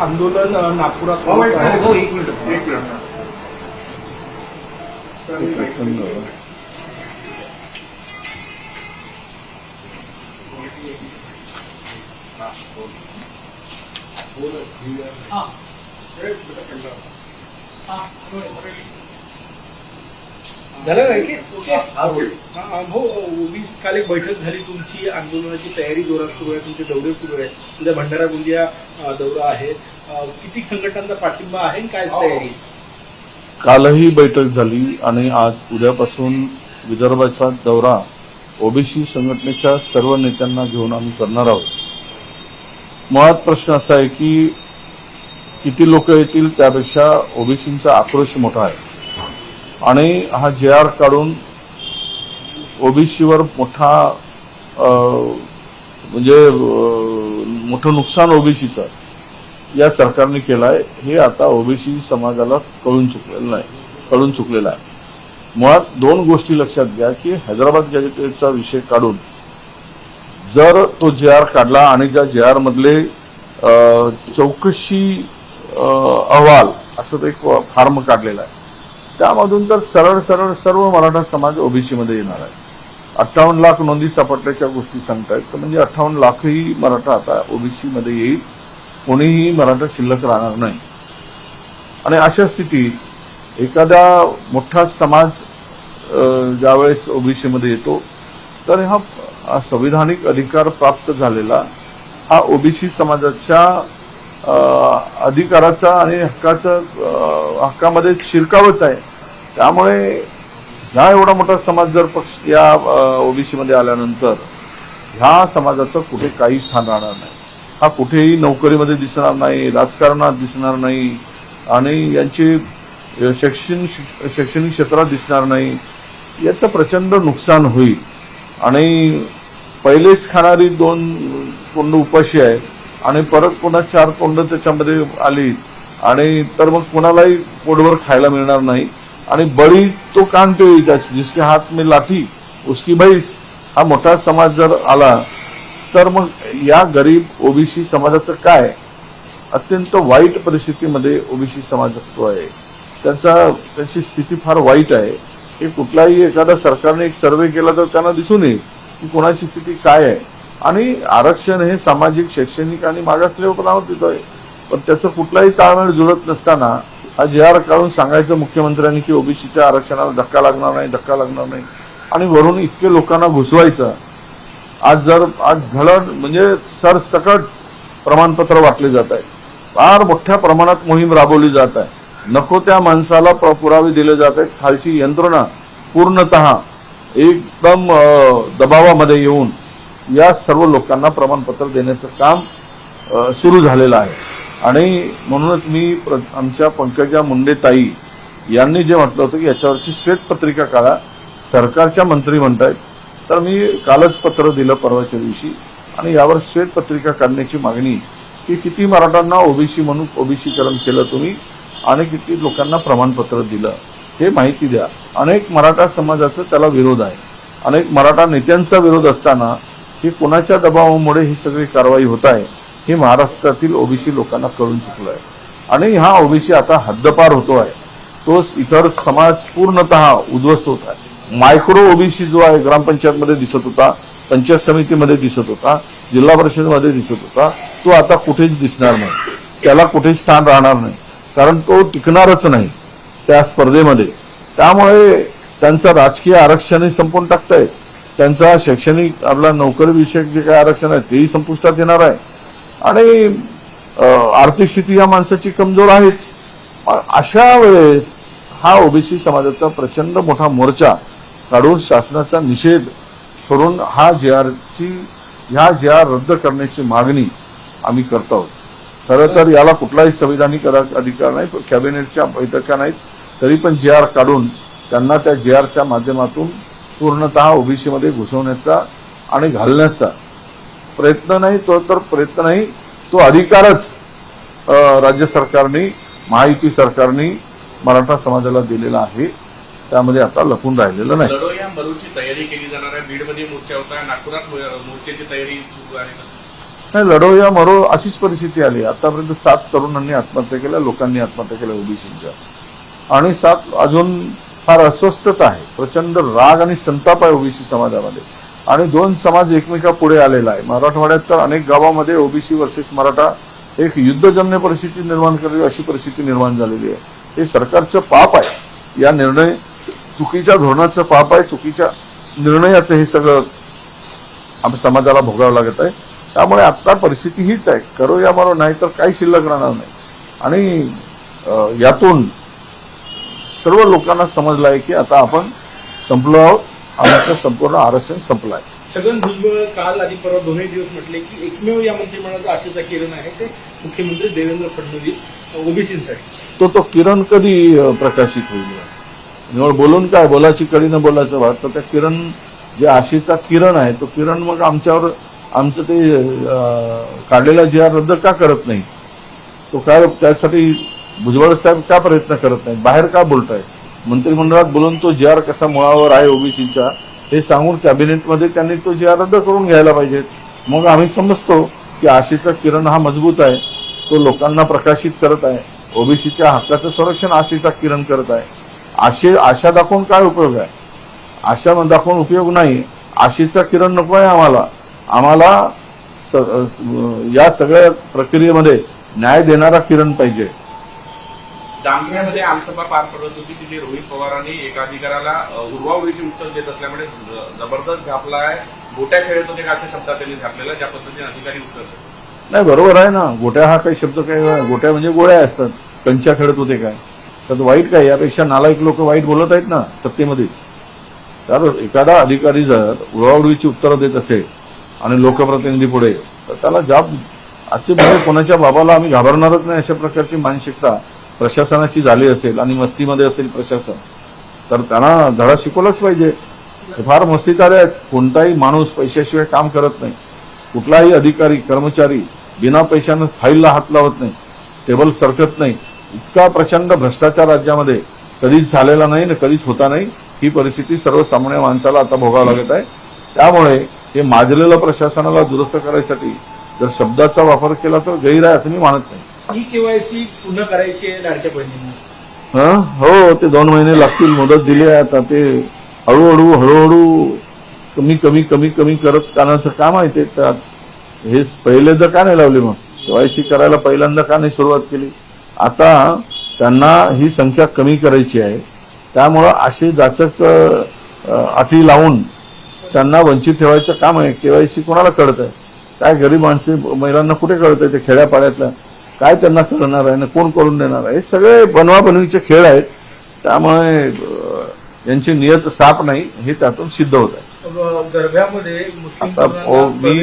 आंदोलन अ, नागपुरात हो, होत आहे. हो, एक मिनिट एक मिनिट झालं काय की? ओके. हा, बोल. हा, हा, हो काल एक बैठक झाली तुमची आंदोलनाची तयारी जोरात सुरू आहे तुमचे दौरे सुरू आहे उद्या भंडारा गोंदिया दौरा आहे किती संघटनांचा पाठिंबा आहे आणि काय तयारी कालही बैठक झाली आणि आज उद्यापासून विदर्भाचा दौरा ओबीसी संघटनेच्या सर्व नेत्यांना घेऊन आम्ही करणार आहोत मुळात प्रश्न असा आहे की किती लोक येतील त्यापेक्षा ओबीसींचा आक्रोश मोठा आहे आणि हा जे आर काढून ओबीसीवर मोठा म्हणजे मोठं नुकसान ओबीसीचं या सरकारने केलं आहे हे आता ओबीसी समाजाला कळून चुकलेलं नाही कळून चुकलेलं आहे. मुळात दोन गोष्टी लक्षात घ्या की हैदराबाद गॅजेटेडचा विषय काढून जर तो जे आर काढला आणि ज्या जे आर मधले चौकशी अहवाल असं ते एक काढलेला आहे. त्यामधून तर सरळ सरळ सर्व मराठा समाज ओबीसीमध्ये येणार आहे. अठ्ठावन्न लाख नोंदी सापडल्याच्या गोष्टी सांगतायत तर म्हणजे अठ्ठावन्न लाखही मराठा आता ओबीसीमध्ये येईल कोणीही मराठा शिल्लक राहणार नाही. आणि अशा स्थितीत एखादा मोठा समाज ज्यावेळेस ओबीसीमध्ये येतो तर हा संविधानिक अधिकार प्राप्त झालेला हा ओबीसी समाजाच्या अधिकाराचा आणि हक्काचा हक्कामध्ये शिरकावच आहे. त्यामुळे ह्या एवढा मोठा समाज जर पक्ष या ओबीसीमध्ये आल्यानंतर ह्या समाजाचं कुठे काही स्थान राहणार नाही. हा कुठेही नोकरीमध्ये दिसणार नाही राजकारणात दिसणार नाही आणि यांची शैक्षणिक शैक्षणिक क्षेत्रात दिसणार नाही. याचं प्रचंड नुकसान होईल. आणि पहिलेच खाणारी दोन तोंड उपाशी आहे आणि परत पुन्हा चार तोंड त्याच्यामध्ये आली. आणि तर मग कुणालाही पोटभर खायला मिळणार नाही. आणि बळी तो कांटे त्याची जिसके हात में लाठी उसकी बैस हा मोठा समाज जर आला तर मग या गरीब ओबीसी समाजाचं काय? अत्यंत वाईट परिस्थितीमध्ये ओबीसी समाज जगतो आहे. त्यांचा त्यांची स्थिती फार वाईट आहे. हे कुठलाही एखादा सरकारने एक सर्वे केला तर त्यांना दिसून येईल की कोणाची स्थिती काय आहे. आणि आरक्षण हे सामाजिक शैक्षणिक आणि मागासलेपणावर देतोय पण त्याचं कुठलाही ताळमेळ जुळत नसताना हा जे आर काढून सांगायचं मुख्यमंत्र्यांनी की ओबीसीच्या आरक्षणाला धक्का लागणार नाही धक्का लागणार नाही. आणि वरून इतके लोकांना घुसवायचं. आज जर आज धडड म्हणजे सरसकट प्रमाणपत्र वाटले जात आहे. फार मोठ्या प्रमाणात मोहीम राबवली जात आहे. नको त्या माणसाला पुरावे दिले जात आहेत. खालची यंत्रणा पूर्णतः एकदम दबावामध्ये येऊन या सर्व लोकांना प्रमाणपत्र देण्याचं काम सुरू झालेलं आहे. आणि म्हणूनच मी प्र- आमच्या पंकजा मुंडे ताई यांनी जे म्हटलं होतं की याच्यावरची श्वेतपत्रिका काढा. सरकारच्या मंत्री म्हणतायत. तर मी कालच पत्र दिलं परवाच्या दिवशी. आणि यावर श्वेतपत्रिका काढण्याची मागणी की किती मराठांना ओबीसी म्हणून ओबीसीकरण केलं तुम्ही आणि किती लोकांना प्रमाणपत्र दिलं. हे माहिती द्या. अनेक मराठा समाजाचा त्याला विरोध आहे. अनेक मराठा नेत्यांचा विरोध असताना ही कुणाच्या दबावामुळे ही सगळी कारवाई होत आहे? हे महाराष्ट्रातील ओबीसी लोकांना कळून चुकलं आहे आणि हा ओबीसी आता हद्दपार होतो आहे तो इतर समाज पूर्णतः उद्ध्वस्त होत आहे. मायक्रो ओबीसी जो आहे ग्रामपंचायतमध्ये दिसत होता पंचायत समितीमध्ये दिसत होता जिल्हा परिषदमध्ये दिसत होता तो आता कुठेच दिसणार नाही. त्याला कुठेच स्थान राहणार नाही. कारण तो टिकणारच नाही त्या स्पर्धेमध्ये. त्यामुळे त्यांचं राजकीय आरक्षणही संपून टाकतायत त्यांचा शैक्षणिक आपला नोकरीविषयक जे काही आरक्षण आहे तेही संपुष्टात येणार आहे. आणि आर्थिक स्थिती या माणसाची कमजोर आहेच. अशा वेळेस हा ओबीसी समाजाचा प्रचंड मोठा मोर्चा काढून शासनाचा निषेध करून हा जे आरची ह्या जे आर रद्द करण्याची मागणी आम्ही करत आहोत. खरं तर याला कुठलाही संविधानिक अधिकार नाही कॅबिनेटच्या बैठका नाहीत तरी पण जे आर काढून त्यांना त्या जे आरच्या माध्यमातून पूर्णतः ओबीसीमध्ये घुसवण्याचा आणि घालण्याचा प्रयत्न नाही तो तर प्रयत्न नाही. तो अधिकारच अ, राज्य सरकारने महायुती सरकारने मराठा समाजाला दिलेला आहे. त्यामध्ये आता लपून राहिलेलं नाही. मरूची तयारी केली जाणार आहे. बीडमध्ये मोर्चा होता नागपुरात मोर्चाची तयारी सुरू आहे नाही लढो या मरो अशीच परिस्थिती आली. आतापर्यंत सात तरुणांनी आत्महत्या केल्या लोकांनी आत्महत्या केल्या ओबीसीच्या आणि सात अजून फार अस्वस्थता आहे. प्रचंड राग आणि संताप आहे ओबीसी समाजामध्ये. आणि दोन समाज एकमेका पुढे आलेला आहे. मराठवाड्यात तर अनेक गावामध्ये ओबीसी वर्सेस मराठा एक युद्धजन्य परिस्थिती निर्माण करेल अशी परिस्थिती निर्माण झालेली आहे. हे सरकारचं पाप आहे. या निर्णय चुकीच्या धोरणाचं पाप आहे. चुकीच्या निर्णयाचं हे सगळं आम्ही समाजाला भोगावं लागत आहे. त्यामुळे आत्ता परिस्थिती हीच आहे. करो या मारो नाही तर काही शिल्लक राहणार नाही. आणि यातून सर्व लोकांना समजलं आहे की आता आपण संपलो आहोत. आमचं संपूर्ण आरक्षण संपलं आहे छगन भुजबळ काल आणि परवा दोन्ही दिवस म्हटले की एकमेव या मंत्रिमंडळाचा आशेचा किरण आहे ते मुख्यमंत्री देवेंद्र फडणवीस ओबीसीसाठी. तो तो किरण कधी प्रकाशित होईल? निवड बोलून काय बोलाची कडी न बोलायचं भाग? तर त्या किरण जे आशेचा किरण आहे तो किरण मग आमच्यावर आमचं ते काढलेला जी आर रद्द का करत नाही? तो काय त्यासाठी भुजबळ साहेब का प्रयत्न करत नाहीत? बाहेर का बोलतायत? मंत्रिमंडळात बोलून तो जी आर कसा मुळावर आहे ओबीसीचा हे सांगून कॅबिनेटमध्ये त्यांनी तो जी आर रद्द करून घ्यायला पाहिजेत मग आम्ही समजतो की आशेचा किरण हा मजबूत आहे तो लोकांना प्रकाशित करत आहे ओबीसीच्या हक्काचं संरक्षण आशेचा किरण करत आहे. आशे आशा दाखवून काय उपयोग आहे? आशा दाखवून उपयोग नाही. आशेचा किरण नको आहे आम्हाला. आम्हाला स- या सगळ्या प्रक्रियेमध्ये न्याय देणारा किरण पाहिजे. जामखेडमध्ये आमसभा पार पडत होती. तिथे रोहित पवारांनी एका अधिकाऱ्याला अ, उत्तर देत असल्यामुळे जबरदस्त झापला आहे गोट्या खेळत होते का अशा शब्दात त्यांनी झापलेला. ज्या पद्धतीने अधिकारी उत्तर नाही बरोबर आहे ना. गोट्या हा काही शब्द काय गोट्या म्हणजे गोळ्या असतात. कंच्या खेळत होते काय. तर वाईट काय? यापेक्षा नालायक लोक वाईट बोलत आहेत ना सत्तेमध्ये. तर एखादा अधिकारी जर उडवाउडवीची उत्तरं देत असेल आणि लोकप्रतिनिधी पुढे तर त्याला जाब आजचे म्हणजे कोणाच्या बाबाला आम्ही घाबरणारच नाही अशा प्रकारची मानसिकता. प्रशासनाची झाली असेल आणि मस्तीमध्ये असेल प्रशासन तर त्यांना धडा शिकवलाच पाहिजे. फार मस्तीदार आहेत. कोणताही माणूस पैशाशिवाय काम करत नाही. कुठलाही अधिकारी कर्मचारी बिना पैशानं फाईलला हात लावत नाही टेबल सरकत नाही. इतका प्रचंड भ्रष्टाचार राज्यामध्ये कधीच झालेला नाही ना कधीच होता नाही. ही परिस्थिती सर्वसामान्य माणसाला आता भोगावं लागत आहे. त्यामुळे हे माजलेलं प्रशासनाला दुरुस्त करायसाठी जर शब्दाचा वापर केला तर गैर आहे असं मी मानत नाही. ई केवायसी पुन्हा करायची आहे लाडक्या बहिणींना. हो? ते दोन महिने लागतील मुदत दिली आहे आता ते हळूहळू हळूहळू कमी कमी कमी कमी करत कानाचं काम आहे ते. हे पहिल्यांदा का नाही लावले मग? केवायसी करायला पहिल्यांदा का नाही सुरुवात केली? आता त्यांना ही संख्या कमी करायची आहे. त्यामुळं असे जाचक अटी लावून त्यांना वंचित ठेवायचं काम आहे. केवायसी कोणाला कळत आहे काय गरीब माणसे महिलांना कुठे कळत आहे ते खेड्यापाड्यातल्या? काय त्यांना कळणार आहे आणि कोण करून देणार आहे हे सगळे बनवाबनवीचे खेळ आहेत. त्यामुळे यांची नियत साफ नाही हे त्यातून सिद्ध होत आहे. आता ओ- मी.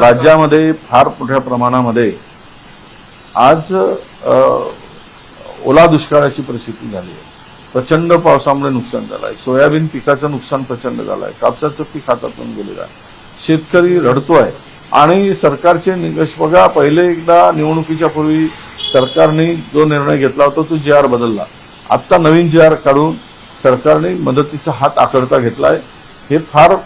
राज्यामध्ये फार मोठ्या प्रमाणामध्ये आज ओला दुष्काळाची परिस्थिती झाली आहे. प्रचंड पावसामुळे नुकसान झालं आहे सोयाबीन पिकाचं नुकसान प्रचंड झालं आहे कापसाचं पीक हातातून गेलेलं आहे. शेतकरी रडतोय. आणि सरकारचे निकष बघा पहिले एकदा निवडणुकीच्या पूर्वी सरकारने जो निर्णय घेतला होता तो जी आर बदलला. आत्ता नवीन जी आर काढून सरकारने मदतीचा हात आखडता घेतलाय. हे फार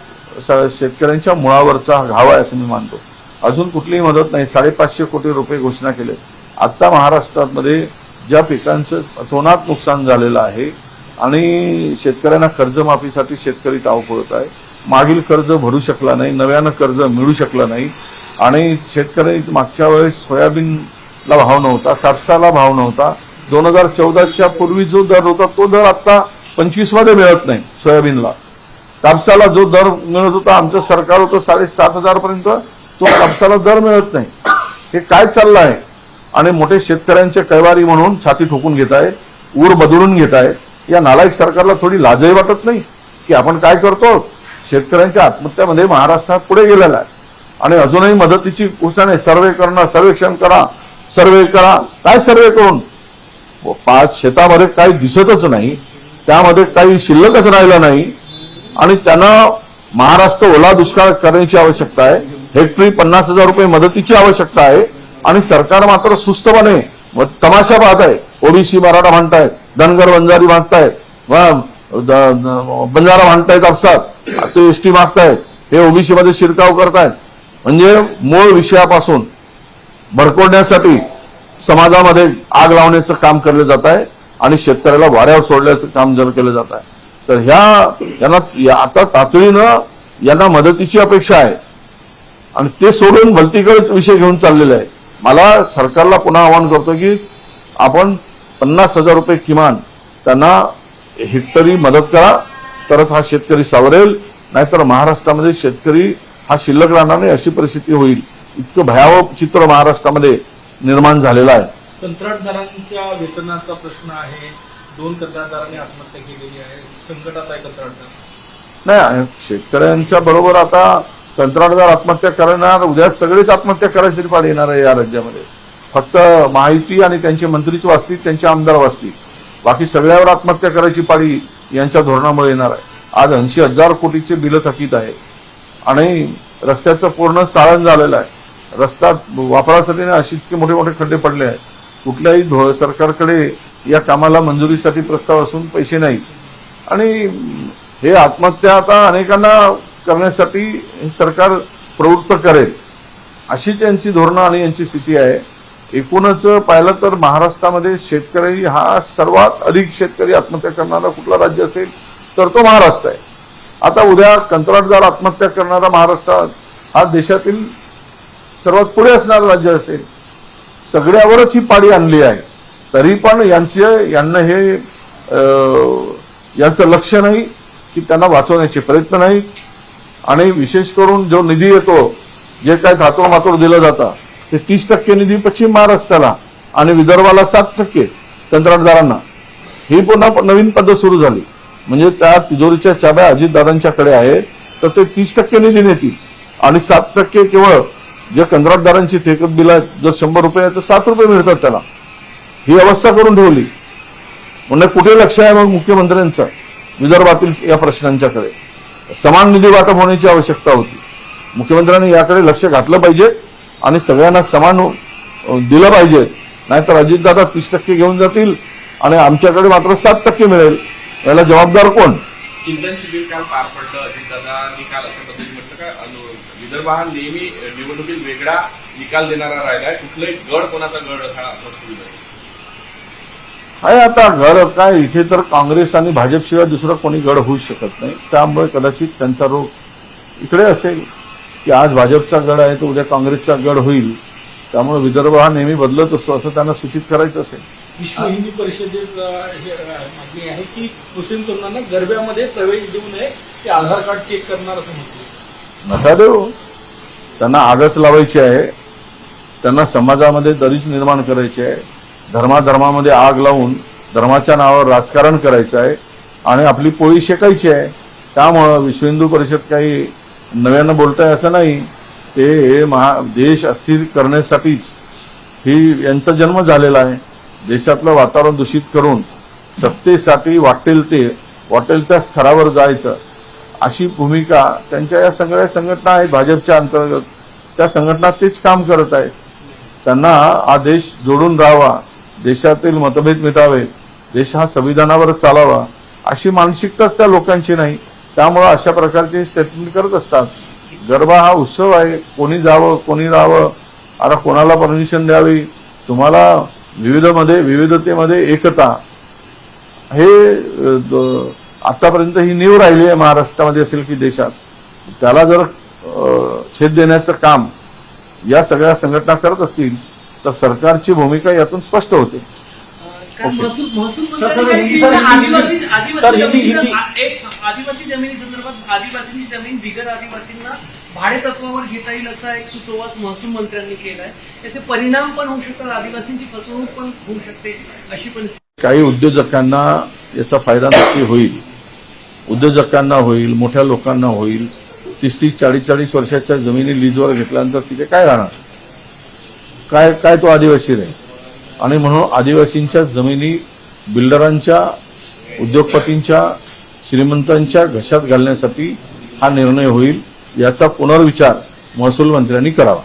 स- शेतकऱ्यांच्या मुळावरचा घाव आहे असं मी मानतो. अजून कुठलीही मदत नाही. साडेपाचशे कोटी रुपये घोषणा केले. आत्ता महाराष्ट्रामध्ये ज्या पिकांचं तोनात नुकसान झालेलं आहे आणि शेतकऱ्यांना कर्जमाफीसाठी शेतकरी टावपळत आहे मागील कर्ज भरू शकला नाही नव्यानं कर्ज मिळू शकलं नाही. आणि शेतकरी मागच्या वेळेस सोयाबीनला भाव नव्हता कापसाला भाव नव्हता. दोन हजार चौदाच्या पूर्वी जो दर होता तो दर आता पंचवीसमध्ये मिळत नाही सोयाबीनला. कापसाला जो दर मिळत होता आमचं सरकार होतं साडेसात हजार पर्यंत तो कापसाला दर मिळत नाही. हे काय चाललं आहे? आणि मोठे शेतकऱ्यांच्या कैवारी म्हणून छाती ठोकून घेत आहे ऊर बदलून घेत आहे. या नालायक सरकारला थोडी लाजही वाटत नाही की आपण काय करतो? शेतकऱ्यांच्या आत्महत्यामध्ये महाराष्ट्रात पुढे गेलेला आहे. आणि अजूनही मदतीची घोषणा आहे. सर्वे करणं सर्वेक्षण करा सर्वे करा. काय सर्वे करून? पाच शेतामध्ये काही दिसतच नाही. त्यामध्ये काही शिल्लकच राहिलं नाही. आणि त्यांना महाराष्ट्र ओला दुष्काळ करण्याची आवश्यकता आहे. हेक्टरी पन्नास हजार रुपये मदतीची आवश्यकता आहे. आणि सरकार मात्र सुस्तपणे तमाशा पाहत आहे ओबीसी मराठा म्हणतायत धनगर बंजारी म्हणतायत बंजारा म्हणतायत आपसात. आता एसटी मागतायत हे ओबीसी मध्ये शिरकाव करतायत. म्हणजे मूळ विषयापासून भडकवण्यासाठी समाजामध्ये आग लावण्याचं काम केलं जात आहे आणि शेतकऱ्याला वाऱ्यावर सोडल्याचं काम जर केलं जात आहे तर ह्या यांना या- आता तातडीनं यांना मदतीची अपेक्षा आहे. आणि ते सोडून भलतीकडेच विषय घेऊन चाललेले आहे. मला सरकारला पुन्हा आवाहन करतो की आपण पन्नास हजार रुपये किमान त्यांना हेक्टरी मदत करा. तरच हा शेतकरी सावरेल नाहीतर महाराष्ट्रामध्ये शेतकरी हा शिल्लक राहणार नाही अशी परिस्थिती होईल. इतकं भयावह चित्र महाराष्ट्रामध्ये निर्माण झालेलं आहे. कंत्राटदारांच्या वेतनाचा प्रश्न आहे. दोन कंत्राटदारांनी आत्महत्या केलेली आहे. संकटात आहे कंत्राटदार. नाही शेतकऱ्यांच्या बरोबर आता कंत्राटदार आत्महत्या करणार उद्या सगळेच आत्महत्या करायची पाडी येणार आहे या राज्यामध्ये. फक्त माहिती आणि त्यांचे मंत्रीच वाचतील त्यांचे आमदार वाचतील बाकी सगळ्यावर आत्महत्या करायची पाडी यांच्या धोरणामुळे येणार आहे. आज ऐंशी हजार कोटीचे बिलं थकीत आहे. आणि रस्त्याचं पूर्ण चाळण झालेलं आहे. रस्ता वापरासाठी ना अशी इतके मोठे मोठे खड्डे पडले आहेत. कुठल्याही धो- सरकारकडे या कामाला मंजुरीसाठी प्रस्ताव असून पैसे नाही. आणि हे आत्महत्या आता अनेकांना करण्यासाठी हे सरकार प्रवृत्त करेल. अशीच यांची धोरणं आणि यांची स्थिती आहे. एकूणच पाहिलं तर महाराष्ट्रामध्ये शेतकरी हा सर्वात अधिक शेतकरी आत्महत्या करणारा कुठला राज्य असेल तर तो महाराष्ट्र आहे. आता उद्या कंत्राटदार आत्महत्या करणारा महाराष्ट्र हा देशातील सर्वात पुढे असणारं राज्य असेल. सगळ्यावरच ही पाडी आणली आहे. तरी पण यांचे यांना हे यांचं लक्ष नाही की त्यांना वाचवण्याचे प्रयत्न नाही. आणि विशेष करून जो निधी येतो जे काय धातोड मातोड दिलं जातं ते तीस टक्के निधी पश्चिम महाराष्ट्राला आणि विदर्भाला सात टक्के कंत्राटदारांना. ही पुन्हा नवीन पद्धत सुरू झाली. म्हणजे त्या तिजोरीच्या चाब्या अजितदादांच्याकडे आहे तर ते तीस टक्के निधी नेतील. आणि सात टक्के केवळ जे कंत्राटदारांची थेकत बिल जर शंभर रुपये तर सात रुपये मिळतात त्याला. ही अवस्था करून ठेवली. म्हणजे कुठे लक्ष आहे मग मुख्यमंत्र्यांचं? विदर्भातील या प्रश्नांच्याकडे समान निधी वाटप होण्याची आवश्यकता होती. मुख्यमंत्र्यांनी याकडे लक्ष घातलं पाहिजे. आणि सगळ्यांना समान दिलं पाहिजे. नाहीतर अजितदादा तीस टक्के घेऊन जातील आणि आमच्याकडे मात्र सात टक्के मिळेल. याला जबाबदार कोण? चिंतन शिबिर काल पार पडलं. अजितदादांनी काल अशा पद्धतीने म्हटलं का विदर्भ हा नेहमी निवडणुकीत वेगळा निकाल देणारा राहिलाय कुठलाही गड कोणाचा गड हा नसतो. आहे आता गड काय इथे तर काँग्रेस आणि भाजपशिवाय दुसरं कोणी गड होऊ शकत नाही. त्यामुळे कदाचित त्यांचा रोग इकडे असेल. की आज भाजपचा गड आहे तर उद्या काँग्रेसचा गड होईल. त्यामुळे विदर्भ हा नेहमी बदलत असतो असं त्यांना सूचित करायचं असेल. विश्व हिंदी परिषदेत मागणी आहे की मुस्लिम तरुणांना गरब्यामध्ये प्रवेश देऊ नये ते आधार कार्ड चेक करणार असं म्हटलं नका देऊ. त्यांना आगच लावायची आहे. त्यांना समाजामध्ये दरीच निर्माण करायची आहे. धर्माधर्मामध्ये आग लावून धर्माच्या नावावर राजकारण करायचं आहे. आणि आपली पोळी शेकायची आहे. त्यामुळं विश्व हिंदू परिषद काही नव्यानं बोलताय असं नाही. ते महा देश अस्थिर करण्यासाठीच ही यांचा जन्म झालेला आहे. देशातलं वातावरण दूषित करून सत्तेसाठी वाटेल ते वाटेल त्या स्तरावर जायचं. अशी भूमिका त्यांच्या या सगळ्या संघटना आहेत भाजपच्या अंतर्गत. त्या संघटना तेच काम करत आहेत. त्यांना हा देश जोडून राहावा. देशातील मतभेद मिटावे देश हा संविधानावर चालावा. अशी मानसिकताच त्या लोकांची नाही. त्यामुळं अशा प्रकारचे स्टेटमेंट करत असतात. गरबा हा उत्सव आहे. कोणी जावं कोणी राहावं आता कोणाला परमिशन द्यावी? तुम्हाला विविधमध्ये विविधतेमध्ये एकता. हे आतापर्यंत ही नीव राहिली आहे महाराष्ट्रामध्ये असेल की देशात. त्याला जर छेद देण्याचं काम या सगळ्या संघटना करत असतील तर सरकारची भूमिका यातून स्पष्ट होते. आदिवासी जमिनी संदर्भात आदिवासींची जमीन बिगर आदिवासींना भाडे तत्वावर घेता येईल असा एक सुतोवाच महसूल मंत्र्यांनी केलाय. त्याचे परिणाम पण होऊ शकतात आदिवासींची फसवणूक पण होऊ शकते अशी परिस्थिती. काही उद्योजकांना याचा फायदा नक्की होईल. उद्योजकांना होईल मोठ्या लोकांना होईल. तीस तीस चाळीस चाळीस वर्षाच्या जमिनी लीजवर घेतल्यानंतर तिथे काय राहणार? काय काय तो आदिवासी राहील? आणि म्हणून आदिवासींच्या जमिनी बिल्डरांच्या उद्योगपतींच्या श्रीमंतांच्या घशात घालण्यासाठी हा निर्णय होईल याचा पुनर्विचार महसूल मंत्र्यांनी करावा.